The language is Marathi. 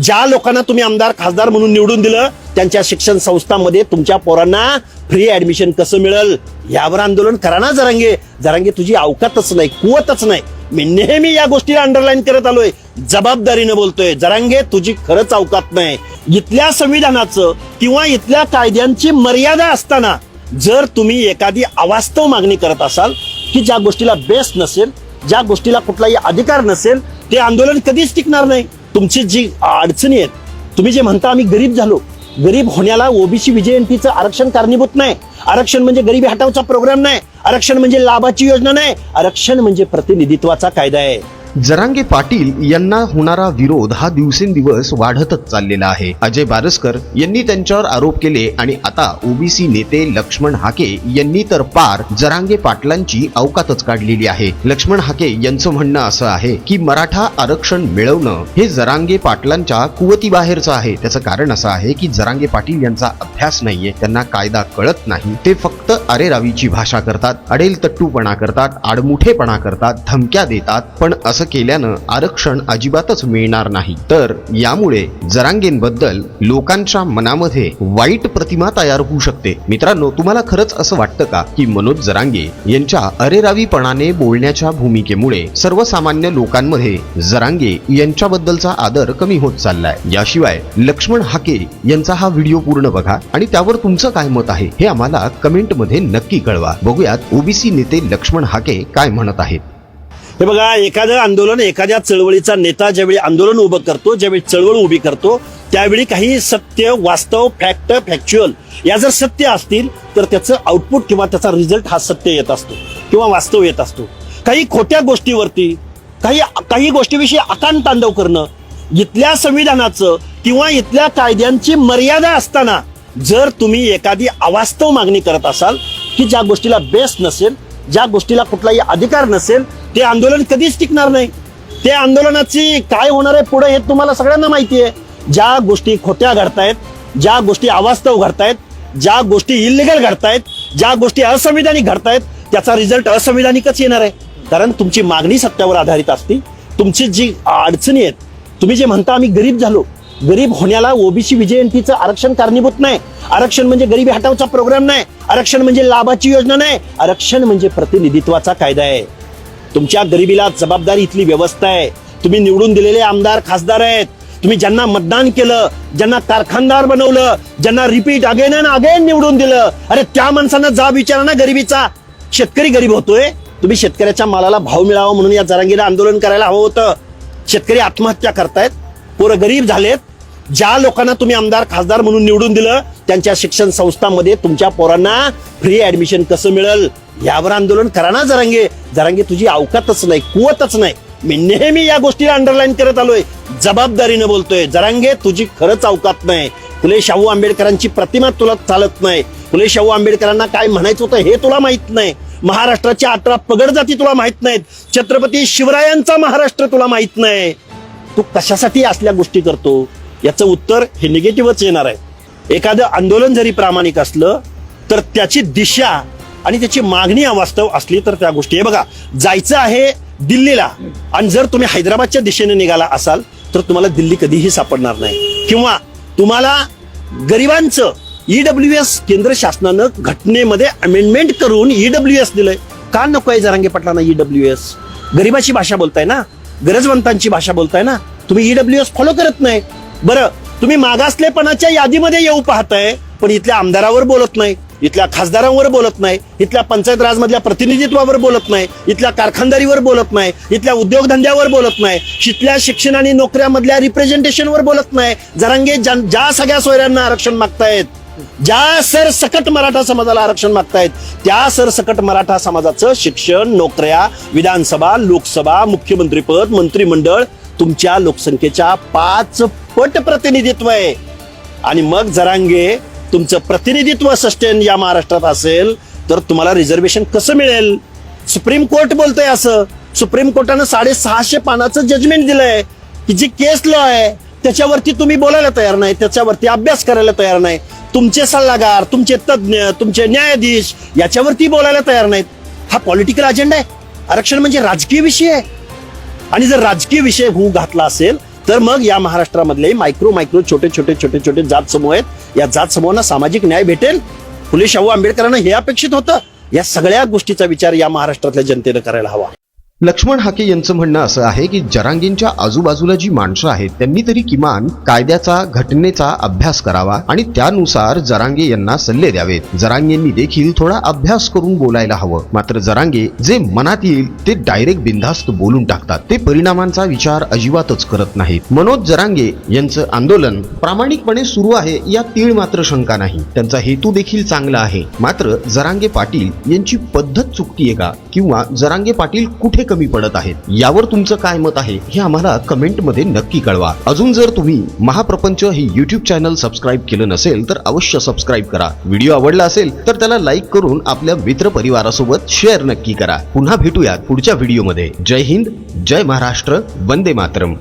ज्या लोकांना तुम्ही आमदार खासदार म्हणून निवडून दिलं त्यांच्या शिक्षण संस्थांमध्ये तुमच्या पोरांना फ्री ऍडमिशन कसं मिळेल? यावर आंदोलन करा ना जरांगे. जरांगे तुझी अवकातच नाही कुवतच नाही. मी नेहमी या गोष्टीला अंडरलाईन करत आलोय. जबाबदारीनं बोलतोय. जरांगे तुझी खरंच अवकात नाही. इथल्या संविधानाचं किंवा इथल्या कायद्यांची मर्यादा असताना जर तुम्ही एखादी अवास्तव मागणी करत असाल की ज्या गोष्टीला बेस नसेल ज्या गोष्टीला कुठलाही अधिकार नसेल ते आंदोलन कधीच टिकणार नाही. तुमची जी अडचणी आहेत तुम्ही जे म्हणता आम्ही गरीब झालो गरीब होण्याला ओबीसी विजयंतीचं आरक्षण कारणीभूत नाही. आरक्षण म्हणजे गरिबी हटावचा प्रोग्राम नाही. आरक्षण म्हणजे लाभाची योजना नाही. आरक्षण म्हणजे प्रतिनिधित्वाचा कायदा आहे. जरांगे पाटील यांना होणारा विरोध हा दिवसेंदिवस वाढतच चाललेला आहे. अजय बारसकर यांनी त्यांच्यावर आरोप केले आणि आता ओबीसी नेते लक्ष्मण हाके यांनी तर पार जरांगे पाटलांची अवकातच काढलेली आहे. लक्ष्मण हाके यांचं म्हणणं असं आहे की मराठा आरक्षण मिळवणं हे जरांगे पाटलांच्या कुवतीबाहेरचं आहे. त्याचं कारण असं आहे की जरांगे पाटील यांचा अभ्यास नाहीये त्यांना कायदा कळत नाही. ते फक्त अरेरावीची भाषा करतात अडेल तट्टूपणा करतात आडमुठेपणा करतात धमक्या देतात पण असं केल्यानं आरक्षण अजिबातच मिळणार नाही. तर यामुळे जरांगेंबद्दल लोकांच्या मनामध्ये वाईट प्रतिमा तयार होऊ शकते. मित्रांनो तुम्हाला खरंच असं वाटतं का की मनोज जरांगे यांच्या अरेरावीपणाने बोलण्याच्या भूमिकेमुळे सर्वसामान्य लोकांमध्ये जरांगे यांच्याबद्दलचा आदर कमी होत चाललाय? याशिवाय लक्ष्मण हाके यांचा हा व्हिडिओ पूर्ण बघा आणि त्यावर तुमचं काय मत आहे हे आम्हाला कमेंटमध्ये नक्की कळवा. बघूयात ओबीसी नेते लक्ष्मण हाके काय म्हणत आहेत. हे बघा एखादं आंदोलन एखाद्या चळवळीचा नेता ज्यावेळी आंदोलन उभं करतो ज्यावेळी चळवळ उभी करतो त्यावेळी काही सत्य वास्तव फॅक्ट फॅक्च्युअल या जर सत्य असतील तर त्याचं आउटपुट किंवा त्याचा रिझल्ट हा सत्य येत असतो किंवा वास्तव येत असतो. काही खोट्या गोष्टीवरती काही काही गोष्टीविषयी आकांत तांडव करणं इथल्या संविधानाचं किंवा इथल्या कायद्यांची मर्यादा असताना जर तुम्ही एखादी अवास्तव मागणी करत असाल की ज्या गोष्टीला बेस नसेल ज्या गोष्टीला कुठलाही अधिकार नसेल ते आंदोलन कधीच टिकणार नाही. ते आंदोलनाची काय होणार आहे पुढे हे तुम्हाला सगळ्यांना माहिती आहे. ज्या गोष्टी खोट्या घडतायत ज्या गोष्टी अवास्तव घडतायत ज्या गोष्टी इलिगल घडतायत ज्या गोष्टी असंविधानिक घडतायत त्याचा रिझल्ट असंविधानिकच येणार आहे. कारण तुमची मागणी सत्यावर आधारित असते. तुमची जी अडचणी आहेत तुम्ही जे म्हणता आम्ही गरीब झालो. गरीब होण्याला ओबीसी विजयंतीचं आरक्षण कारणीभूत नाही. आरक्षण म्हणजे गरीबी हटावचा प्रोग्राम नाही. आरक्षण म्हणजे लाभाची योजना नाही. आरक्षण म्हणजे प्रतिनिधित्वाचा कायदा आहे. तुमच्या गरिबीला जबाबदारी इथली व्यवस्था आहे. तुम्ही निवडून दिलेले आमदार खासदार आहेत. तुम्ही ज्यांना मतदान केलं ज्यांना कारखानदार बनवलं ज्यांना रिपीट अगेन अँड अगेन निवडून दिलं अरे त्या माणसांना जाब विचारा ना गरिबीचा. शेतकरी गरीब होतोय. तुम्ही शेतकऱ्याच्या मालाला भाव मिळावा म्हणून या जरांगीला आंदोलन करायला हवं होतं. शेतकरी आत्महत्या करतायत. पोरं गरीब झालेत. ज्या लोकांना तुम्ही आमदार खासदार म्हणून निवडून दिलं त्यांच्या शिक्षण संस्थांमध्ये तुमच्या पोरांना फ्री ऍडमिशन कसं मिळेल? यावर आंदोलन करा ना जरांगे. जरांगी तुझी अवकातच नाही कुवतच नाही. मी नेहमी या गोष्टीला अंडरलाईन करत आलोय. जबाबदारीनं बोलतोय. जरांगे तुझी खरंच अवकात नाही. फुले शाहू आंबेडकरांची प्रतिमा तुला चालत नाही. फुले शाहू आंबेडकरांना काय म्हणायचं होतं हे तुला माहीत नाही. महाराष्ट्राच्या अठरा पगड जाती तुला माहीत नाहीत. छत्रपती शिवरायांचा महाराष्ट्र तुला माहीत नाही. तू कशासाठी असल्या गोष्टी करतो? याचं उत्तर हे निगेटिव्हच येणार आहे. एखादं आंदोलन जरी प्रामाणिक असलं तर त्याची दिशा आणि त्याची मागणी अवास्तव असली तर त्या गोष्टी. हे बघा जायचं आहे दिल्लीला. आणि जर तुम्ही हैदराबादच्या दिशेने निघाला असाल तर तुम्हाला दिल्ली कधीही सापडणार नाही. किंवा तुम्हाला गरिबांचं ईडब्ल्यू एस केंद्र शासनानं घटनेमध्ये अमेंडमेंट करून ईडब्ल्यू एस दिलंय. का नको आहे जरांगे पटलांना ईडब्ल्यू एस गरिबाची भाषा बोलताय ना? गरजवंतांची भाषा बोलताय ना? तुम्ही ईडब्ल्यू एस फॉलो करत नाही. बरं तुम्ही मागासलेपणाच्या यादीमध्ये येऊ पाहताय पण इथल्या आमदारावर बोलत नाही. इथल्या खासदारांवर बोलत नाही इथल्या पंचायत राजमधल्या प्रतिनिधित्वावर बोलत नाही इथल्या कारखानदारीवर बोलत नाही इथल्या उद्योगधंद्यावर बोलत नाही इथल्या शिक्षण आणि नोकऱ्यामधल्या रिप्रेझेंटेशनवर बोलत नाही. जरांगे ज्या- ज्या सगळ्या सोयऱ्यांना आरक्षण मागतायत ज्या सरसकट मराठा समाजाला आरक्षण मागतायत त्या सरसकट मराठा समाजाचं शिक्षण नोकऱ्या विधानसभा लोकसभा मुख्यमंत्रीपद मंत्रिमंडळ तुमच्या लोकसंख्येच्या पाच पट प्रतिनिधित्व आहे. आणि मग जरांगे तुमचं प्रतिनिधित्व सस्टेन या महाराष्ट्रात असेल तर तुम्हाला रिझर्वेशन कसं मिळेल? सुप्रीम कोर्ट बोलतंय असं. सुप्रीम कोर्टानं साडेसहाशे पानाचं जजमेंट दिलंय. की जी केस लॉ आहे त्याच्यावरती तुम्ही बोलायला तयार नाही त्याच्यावरती अभ्यास करायला तयार नाही. तुमचे सल्लागार तुमचे तज्ज्ञ तुमचे न्यायाधीश याच्यावरती बोलायला तयार नाहीत. हा पॉलिटिकल अजेंडा आहे. आरक्षण म्हणजे राजकीय विषय आहे. आणि जर राजकीय विषय होऊ घातला असेल तर मग या महाराष्ट्रामधले मायक्रो मायक्रो छोटे छोटे छोटे छोटे जात समूह आहेत. या जात समूहांना सामाजिक न्याय भेटेल. फुले शाहू आंबेडकरांना हे अपेक्षित होतं. या सगळ्या गोष्टीचा विचार या महाराष्ट्रातल्या जनतेनं करायला हवा. लक्ष्मण हाके यांचं म्हणणं असं आहे की जरांगींच्या आजूबाजूला जी माणसं आहेत त्यांनी तरी किमान कायद्याचा घटनेचा अभ्यास करावा आणि त्यानुसार जरांगे यांना सल्ले द्यावेत. जरांगेंनी देखील थोडा अभ्यास करून बोलायला हवं. मात्र जरांगे जे मनात येईल ते डायरेक्ट बिनधास्त बोलून टाकतात. ते परिणामांचा विचार अजिबातच करत नाहीत. मनोज जरांगे यांचं आंदोलन प्रामाणिकपणे सुरू आहे या तीळ मात्र शंका नाही. त्यांचा हेतू देखील चांगला आहे. मात्र जरांगे पाटील यांची पद्धत चुकतीये का? किंवा जरांगे पाटील कुठे कमी पडत आहेत. यावर तुमचं काय मत आहे हे आम्हाला कमेंटमध्ये नक्की कळवा. अजून जर तुम्ही महाप्रपंच हे युट्यूब चॅनल सबस्क्राईब केलं नसेल तर अवश्य सबस्क्राईब करा. व्हिडिओ आवडला असेल तर त्याला लाईक करून आपल्या मित्र परिवारासोबत शेअर नक्की करा. पुन्हा भेटूयात पुढच्या व्हिडिओमध्ये जय हिंद जय महाराष्ट्र वंदे मातरम.